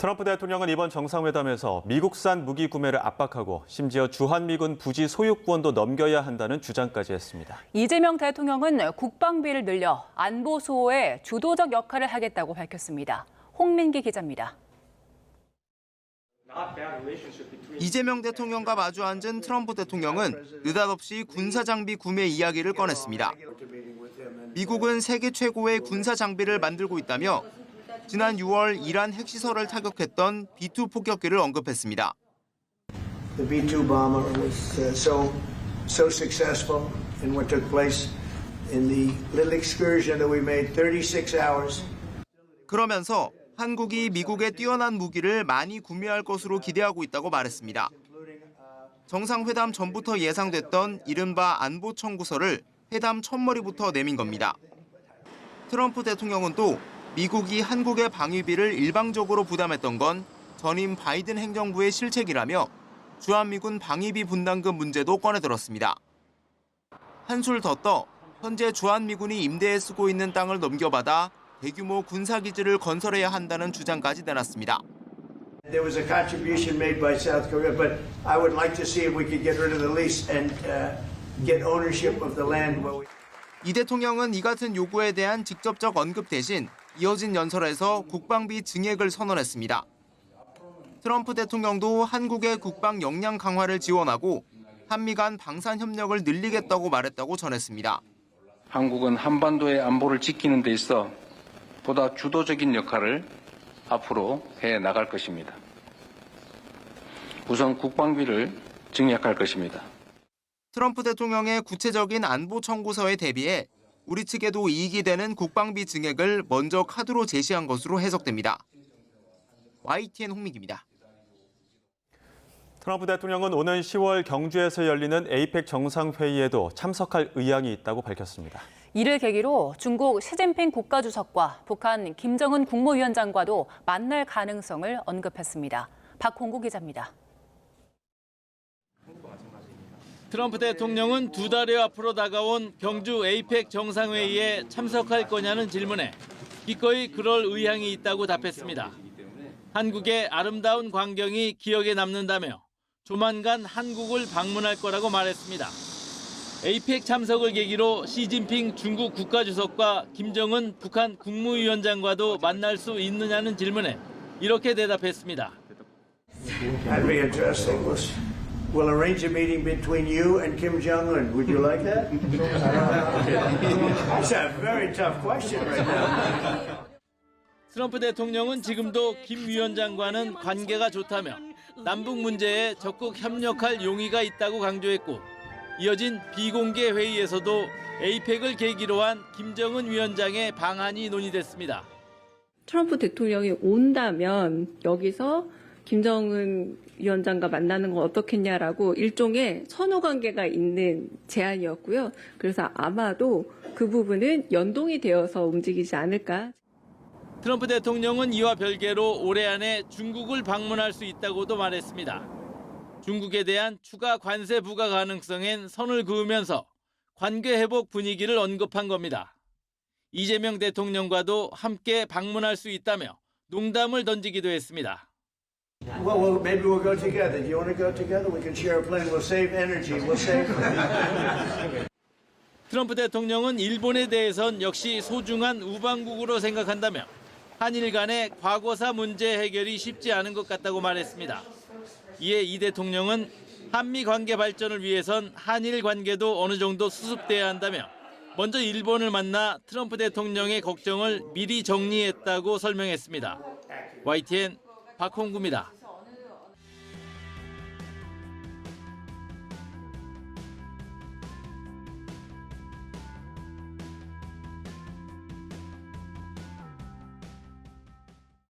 트럼프 대통령은 이번 정상회담에서 미국산 무기 구매를 압박하고 심지어 주한미군 부지 소유권도 넘겨야 한다는 주장까지 했습니다. 이재명 대통령은 국방비를 늘려 안보 수호에 주도적 역할을 하겠다고 밝혔습니다. 홍민기 기자입니다. 이재명 대통령과 마주 앉은 트럼프 대통령은 느닷없이 군사 장비 구매 이야기를 꺼냈습니다. 미국은 세계 최고의 군사 장비를 만들고 있다며 지난 6월 이란 핵시설을 타격했던 B2 폭격기를 언급했습니다. The B-2 bomber was uh, so so successful in what took place in the little excursion that we made 36 hours. 그러면서 한국이 미국의 뛰어난 무기를 많이 구매할 것으로 기대하고 있다고 말했습니다. 정상회담 전부터 예상됐던 이른바 안보 청구서를 회담 첫머리부터 내민 겁니다. 트럼프 대통령은 또 미국이 한국의 방위비를 일방적으로 부담했던 건 전임 바이든 행정부의 실책이라며 주한미군 방위비 분담금 문제도 꺼내들었습니다. 한술 더 떠 현재 주한미군이 임대에 쓰고 있는 땅을 넘겨받아 대규모 군사기지를 건설해야 한다는 주장까지 내놨습니다. There was a contribution made by South Korea, but I would like to see if we could get rid of the lease and uh, get ownership of the land. Where we... 이 대통령은 이 같은 요구에 대한 직접적 언급 대신 이어진 연설에서 국방비 증액을 선언했습니다. 트럼프 대통령도 한국의 국방 역량 강화를 지원하고 한미 간 방산 협력을 늘리겠다고 말했다고 전했습니다. 한국은 한반도의 안보를 지키는 데 있어 보다 주도적인 역할을 앞으로 해 나갈 것입니다. 우선 국방비를 증액할 것입니다. 트럼프 대통령의 구체적인 안보 청구서에 대비해 우리 측에도 이익이 되는 국방비 증액을 먼저 카드로 제시한 것으로 해석됩니다. YTN 홍민기입니다. 트럼프 대통령은 오는 10월 경주에서 열리는 에이펙 정상회의에도 참석할 의향이 있다고 밝혔습니다. 이를 계기로 중국 시진핑 국가주석과 북한 김정은 국무위원장과도 만날 가능성을 언급했습니다. 박홍구 기자입니다. 트럼프 대통령은 두 달여 앞으로 다가온 경주 에이펙 정상회의에 참석할 거냐는 질문에 기꺼이 그럴 의향이 있다고 답했습니다. 한국의 아름다운 광경이 기억에 남는다며 조만간 한국을 방문할 거라고 말했습니다. 에이펙 참석을 계기로 시진핑 중국 국가주석과 김정은 북한 국무위원장과도 만날 수 있느냐는 질문에 이렇게 대답했습니다. We'll, arrange a meeting between you and Kim Jong Un. Would you like that? It's a very tough question right now. 트럼프 대통령은 지금도 김 위원장과는 관계가 좋다며 남북 문제에 적극 협력할 용의가 있다고 강조했고 이어진 비공개 회의에서도 에이펙을 계기로 한 김정은 위원장의 방안이 논의됐습니다. 트럼프 대통령이 온다면 여기서 김정은 위원장과 만나는 건 어떻겠냐라고 일종의 선호 관계가 있는 제안이었고요. 그래서 아마도 그 부분은 연동이 되어서 움직이지 않을까. 트럼프 대통령은 이와 별개로 올해 안에 중국을 방문할 수 있다고도 말했습니다. 중국에 대한 추가 관세 부과 가능성엔 선을 그으면서 관계 회복 분위기를 언급한 겁니다. 이재명 대통령과도 함께 방문할 수 있다며 농담을 던지기도 했습니다. Well, well, maybe we'll go together. Do you want to go together? We can share a plane. We'll save energy. We'll save. 트럼프 대통령은 일본에 대해선 역시 소중한 우방국으로 생각한다며 한일 간의 과거사 문제 해결이 쉽지 않은 것 같다고 말했습니다. 이에 이 대통령은 한미 관계 발전을 위해선 한일 관계도 어느 정도 수습돼야 한다며 먼저 일본을 만나 트럼프 대통령의 걱정을 미리 정리했다고 설명했습니다. YTN 박홍구입니다.